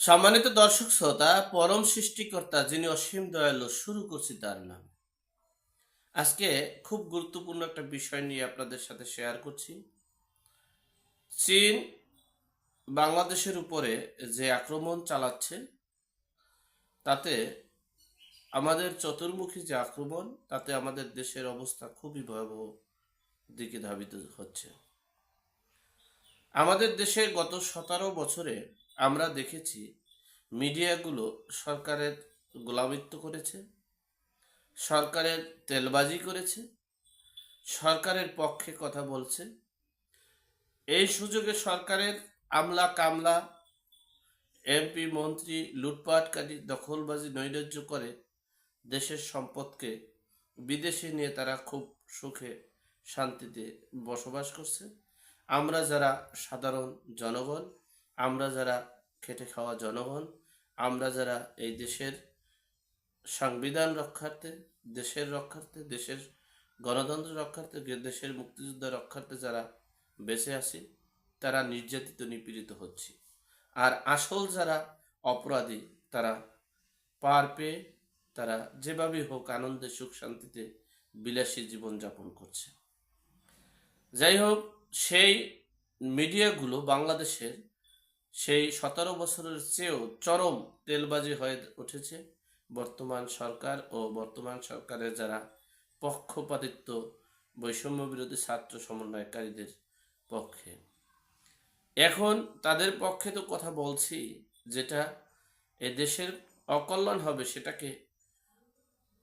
সম্মানিত দর্শক শ্রোতা, পরম সৃষ্টিকর্তা যিনি অসীম দয়ালু, শুরু করছি তার নাম। আজকে খুব গুরুত্বপূর্ণ একটা বিষয় নিয়ে আপনাদের সাথে শেয়ার করছি। চীন বাংলাদেশের উপরে যে আক্রমণ চালাচ্ছে, তাতে আমাদের চতুর্মুখী যে আক্রমণ, তাতে আমাদের দেশের অবস্থা খুবই ভয়াবহ দিকে ধাবিত হচ্ছে। আমাদের দেশে গত সতেরো বছরে আমরা দেখেছি মিডিয়াগুলো সরকারের গোলামিত্ব করেছে, সরকারের তেলবাজি করেছে, সরকারের পক্ষে কথা বলছে। এই সুযোগে সরকারের আমলা কামলা এমপি, মন্ত্রী, লুটপাটকারী, দখলবাজি, নৈরাজ্য করে দেশের সম্পদকে বিদেশে নিয়ে তারা খুব সুখে শান্তিতে বসবাস করছে। আমরা যারা সাধারণ জনগণ আমরা যারা খেটে খাওয়া জনগণ, আমরা যারা এই দেশের সংবিধান রক্ষার্থে, দেশের রক্ষার্থে, দেশের গণতন্ত্র রক্ষার্থে দেশের মুক্তিযুদ্ধ রক্ষার্থে যারা বেঁচে আছি, তারা নির্যাতিত, নিপীড়িত হচ্ছে। আর আসল যারা অপরাধী, তারা পার পেয়ে, তারা যেভাবেই হোক আনন্দে, সুখ শান্তিতে বিলাসী জীবনযাপন করছে। যাই হোক, সেই মিডিয়াগুলো বাংলাদেশের সেই সতেরো বছরের চেয়েও চরম তেলবাজি হয়ে উঠেছে বর্তমান সরকার ও বর্তমান সরকারের যারা পক্ষপাতিত্ব, বৈষম্য বিরোধী ছাত্র সমন্বয়কারীদের পক্ষে। এখন তাদের পক্ষে তো কথা বলছি, যেটা এ দেশের অকল্যাণ হবে সেটাকে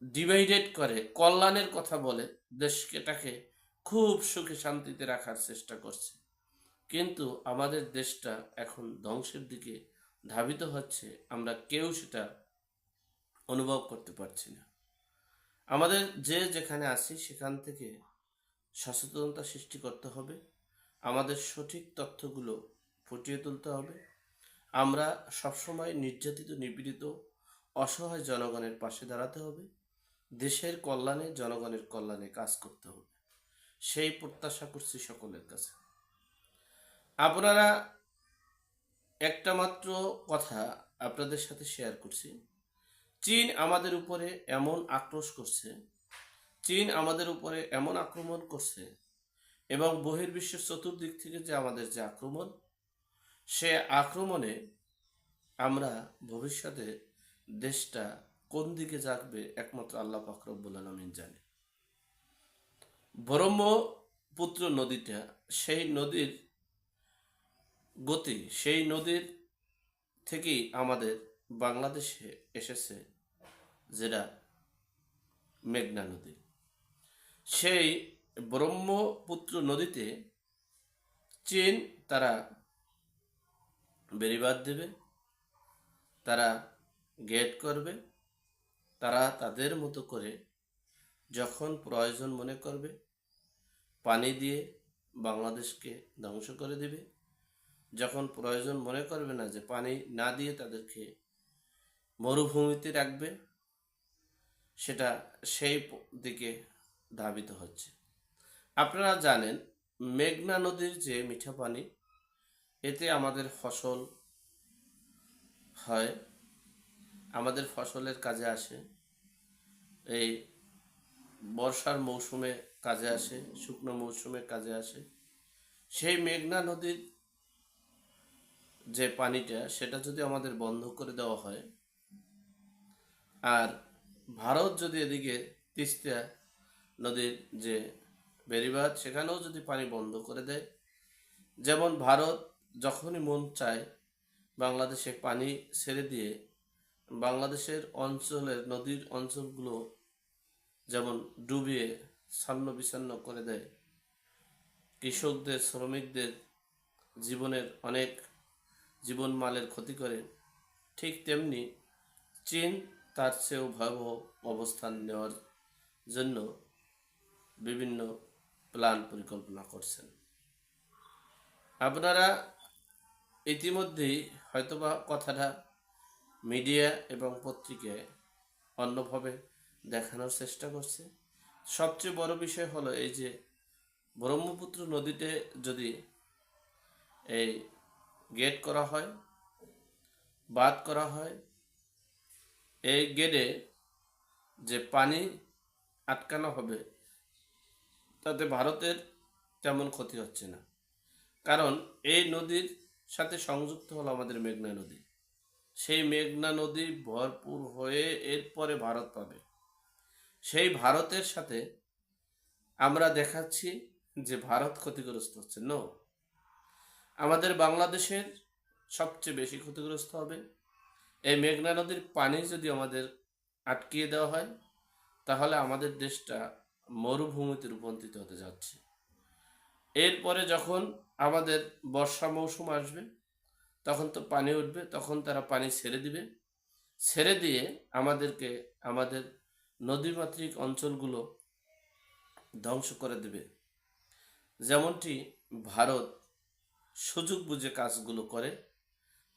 ডিভাইডেড করে, কল্যাণের কথা বলে দেশকেটাকে খুব সুখে শান্তিতে রাখার চেষ্টা করছে। কিন্তু আমাদের দেশটা এখন ধ্বংসের দিকে ধাবিত হচ্ছে, আমরা কেউ সেটা অনুভব করতে পারছি না। আমাদের যে যেখানে আছি, সেখান থেকে সচেতনতা সৃষ্টি করতে হবে, আমাদের সঠিক তথ্যগুলো ফুটিয়ে তুলতে হবে। আমরা সবসময় নির্যাতিত, নিপীড়িত, অসহায় জনগণের পাশে দাঁড়াতে হবে, দেশের কল্যাণে জনগণের কল্যাণে কাজ করতে হবে। সেই প্রত্যাশা করছি সকলের কাছে। আপনারা একটা মাত্র কথা আপনাদের সাথে শেয়ার করছি। চীন আমাদের উপরে এমন আক্রোশ করছে, চীন আমাদের উপরে এমন আক্রমণ করছে এবং বহির্বিশ্বের চতুর্দিক থেকে যে আমাদের যে আক্রমণ, সে আক্রমণে আমরা ভবিষ্যতে দেশটা কোন দিকে যাকবে একমাত্র আল্লাহ ফাকরবুল আলমিন জানে। ব্রহ্মপুত্র নদীটা, সেই নদীর গতি সেই নদীর থেকেই আমাদের বাংলাদেশে এসেছে যেটা মেঘনা নদী। সেই ব্রহ্মপুত্র নদীতে চীন তারা বেরিবাদ দেবে, তারা গেট করবে, তারা তাদের মতো করে যখন প্রয়োজন মনে করবে, পানি দিয়ে বাংলাদেশকে ধ্বংস করে দেবে। যখন প্রয়োজন মনে করবে না যে পানি না দিয়ে তাদেরকে মরুভূমিতে রাখবে, সেটা সেই দিকে ধাবিত হচ্ছে। আপনারা জানেন, মেঘনা নদীর যে মিঠা পানি, এতে আমাদের ফসল হয়, আমাদের ফসলের কাজে আসে, এই বর্ষার মৌসুমে কাজে আসে, শুকনো মৌসুমে কাজে আসে। সেই মেঘনা নদীর যে পানিটা, সেটা যদি আমাদের বন্ধ করে দেওয়া হয়, আর ভারত যদি এদিকে তিস্তা নদীর যে বেড়িবাঁধ, সেখানেও যদি পানি বন্ধ করে দেয়, যেমন ভারত যখনই মন চায় বাংলাদেশে পানি ছেড়ে দিয়ে, বাংলাদেশের অঞ্চলের নদীর অঞ্চলগুলো যেমন ডুবিয়ে ছন্ন বিছন্ন করে দেয়, কৃষকদের, শ্রমিকদের জীবনের অনেক জীবন মালের ক্ষতি করে ঠিক তেমনি চীন তার চেয়েও ভয়াবহ অবস্থান নেওয়ার জন্য বিভিন্ন প্ল্যান পরিকল্পনা করছেন। আপনারা ইতিমধ্যেই হয়তোবা কথাটা মিডিয়া এবং পত্রিকায় অন্যভাবে দেখানোর চেষ্টা করছে। সবচেয়ে বড় বিষয় হলো এই যে ব্রহ্মপুত্র নদীতে যদি এই গেট করা হয়, বাদ করা হয়। এই গেটে যে পানি আটকানো হবে, তাতে ভারতের তেমন ক্ষতি হচ্ছে না। কারণ এই নদীর সাথে সংযুক্ত হলো আমাদের মেঘনা নদী। সেই মেঘনা নদী ভরপুর হয়ে এরপরে ভারত পাবে। সেই ভারতের সাথে আমরা দেখাচ্ছি যে ভারত ক্ষতিগ্রস্ত হচ্ছে। নো আমাদের বাংলাদেশের সবচেয়ে বেশি ক্ষতিগ্রস্ত হবে। এই মেঘনা নদীর পানি যদি আমাদের আটকিয়ে দেওয়া হয়, তাহলে আমাদের দেশটা মরুভূমিতে রূপান্তরিত হতে যাচ্ছে। এরপরে যখন আমাদের বর্ষা মৌসুম আসবে, তখন তো পানি উঠবে, তখন তারা পানি ছেড়ে দিবে। ছেড়ে দিয়ে আমাদেরকে আমাদের নদীমাতৃক অঞ্চলগুলো ধ্বংস করে দেবে। যেমনটি ভারত সুযোগ বুঝে কাজগুলো করে,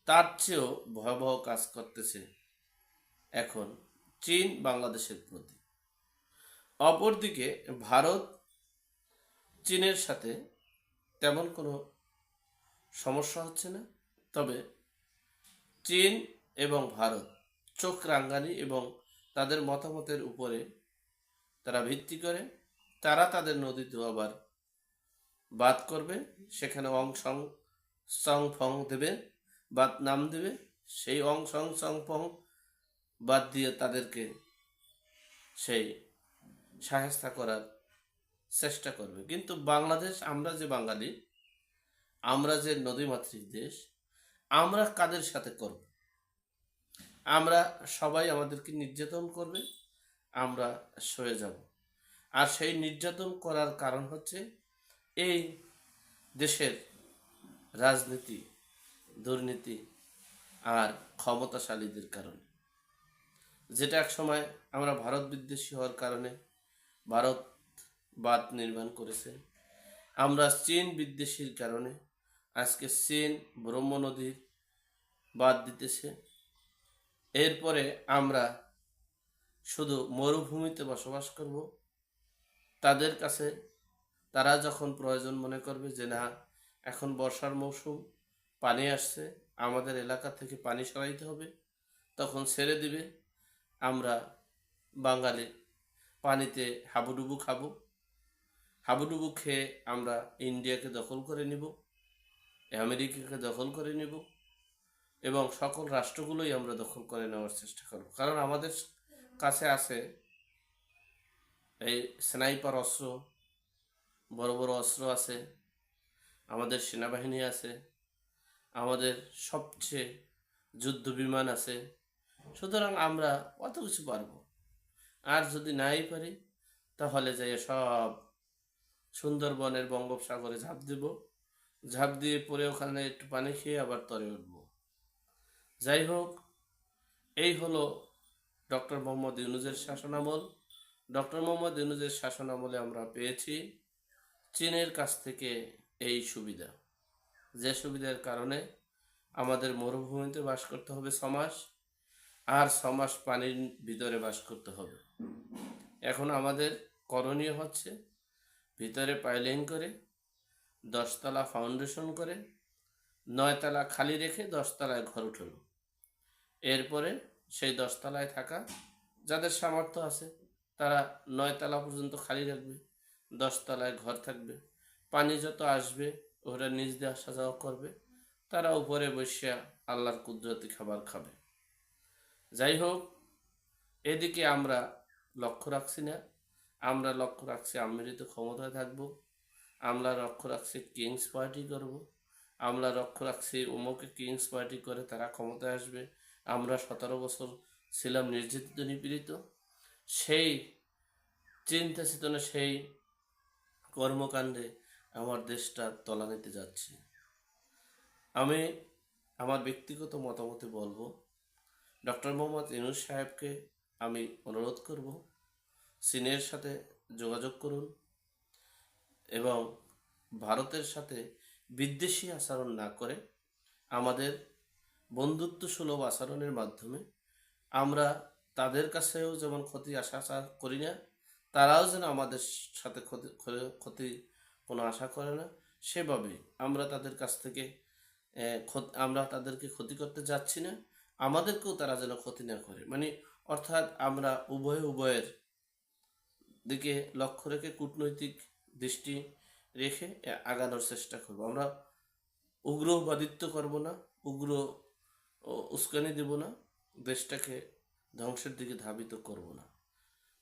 তার চেয়েও ভয়াবহ কাজ করতেছে এখন চীন বাংলাদেশের প্রতি। অপরদিকে ভারত চীনের সাথে তেমন কোনো সমস্যা হচ্ছে না, তবে চীন এবং ভারত চোখ রাঙ্গানি এবং তাদের মতামতের উপরে তারা ভিত্তি করে, তারা তাদের নদীতে আবার বাদ করবে, সেখানে অং সং সং ফং দেবে, বাদ নাম দেবে, সেই অং সং সং ফং বাদ দিয়ে তাদেরকে সেই সাহেস্তা করার চেষ্টা করবে। কিন্তু বাংলাদেশ, আমরা যে বাঙালি, আমরা যে নদীমাতৃক দেশ, আমরা কাদের সাথে করব? আমরা সবাই আমাদেরকে নির্যাতন করবে, আমরা সয়ে যাব। আর সেই নির্যাতন করার কারণ হচ্ছে এই দেশের রাজনীতি, দুর্নীতি আর ক্ষমতাশালীদের কারণে। যেটা এক সময় আমরা ভারত বিদ্বেষী হওয়ার কারণে ভারত বাদ নির্মাণ করেছে, আমরা চীন বিদ্বেষীর কারণে আজকে চীন ব্রহ্ম নদীর বাদ দিতেছে। এরপরে আমরা শুধু মরুভূমিতে বসবাস করব, তাদের কাছে তারা যখন প্রয়োজন মনে করবে যে, না, এখন বর্ষার মৌসুম, পানি আসছে, আমাদের এলাকা থেকে পানি সরাইতে হবে, তখন ছেড়ে দিবে, আমরা বাঙালি পানিতে হাবুডুবু খাব, হাবুডুবু খেয়ে আমরা ইন্ডিয়াকে দখল করে নিব, আমেরিকাকে দখল করে নিব এবং সকল রাষ্ট্রগুলোই আমরা দখল করে নেওয়ার চেষ্টা করব। কারণ আমাদের কাছে আছে এই স্নাইপার অস্ত্র বড় বড় অস্ত্র আছে, আমাদের সেনাবাহিনী আছে, আমাদের সবচেয়ে যুদ্ধ বিমান আছে, সুতরাং আমরা অত কিছু পারব। আর যদি নাই পারি, তাহলে যাই সব সুন্দরবনের বঙ্গোপসাগরে ঝাঁপ দেব। ঝাঁপ দিয়ে পরে ওখানে একটু পানি খেয়ে আবার তরে উঠব। যাই হোক, এই হলো ডক্টর মোহাম্মদ ইউনুজের শাসনামল। ডক্টর মোহাম্মদ ইউনুজের শাসনামলে আমরা পেয়েছি। চীনের কাছ থেকে এই সুবিধা। যে সুবিধার কারণে আমাদের মরুভূমিতে বাস করতে হবে ছমাস আর ছমাস পানির ভিতরে বাস করতে হবে। এখন আমাদের করণীয় হচ্ছে ভিতরে পাইলিং করে, দশতলা ফাউন্ডেশন করে, নয়তলা খালি রেখে দশতলায় ঘর উঠানো। এরপরে সেই দশতলায় থাকা যাদের সামর্থ্য আছে, তারা নয়তলা পর্যন্ত খালি রাখবে। দশতলায় ঘর থাকবে। পানি যত আসবে, ওরা নিজ দিয়ে আসা যাওয়া করবে। তারা উপরে বসিয়া আল্লাহর কুদরতি খাবার খাবে। যাই হোক, এদিকে আমরা লক্ষ্য রাখছি না। আমরা লক্ষ্য রাখছি আমৃত ক্ষমতায় থাকব। আমরা লক্ষ্য রাখছি কিংস পার্টি করব। আমরা লক্ষ্য রাখছি উমকে কিংস পার্টি করে তারা ক্ষমতায় আসবে। আমরা সতেরো বছর ছিলাম নির্যাতিত নিপীড়িত। সেই চিন্তা চেতনা সেই কর্মকাণ্ডে আমার দেশটা তলা তলানিতে যাচ্ছে। আমি আমার ব্যক্তিগত মতামতে বলব। ডক্টর মোহাম্মদ ইনুস সাহেবকে আমি অনুরোধ করব, চীনের সাথে যোগাযোগ করুন এবং ভারতের সাথে বিদ্বেষী আচরণ না করে আমাদের বন্ধুত্ব সুলভ আচরণের মাধ্যমে আমরা তাদের কাছেও যেমন ক্ষতি আশা করি না তারাও যেন আমাদের সাথে ক্ষতি ক্ষতি কোনো আশা করে না সেভাবে আমরা তাদের কাছ থেকে আমরা তাদেরকে ক্ষতি করতে যাচ্ছি না, আমাদেরকেও তারা যেন ক্ষতি না করে। মানে অর্থাৎ আমরা উভয় উভয়ের দিকে লক্ষ্য রেখে কূটনৈতিক দৃষ্টি রেখে আগানোর চেষ্টা করব। আমরা উগ্রবাদিত্ব করব না, উগ্র উস্কানি দেব না, দেশটাকে ধ্বংসের দিকে ধাবিত করব না।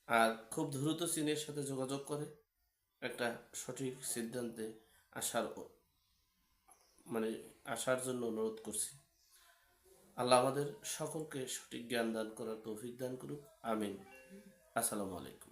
আর খুব দ্রুত চীনের সাথে যোগাযোগ করে একটা সঠিক সিদ্ধান্তে আসার মানে আসার জন্য অনুরোধ করছি। আল্লাহ আমাদের সকলকে সঠিক জ্ঞান দান করার তৌফিক দান করুক। আমিন। আসসালামু আলাইকুম।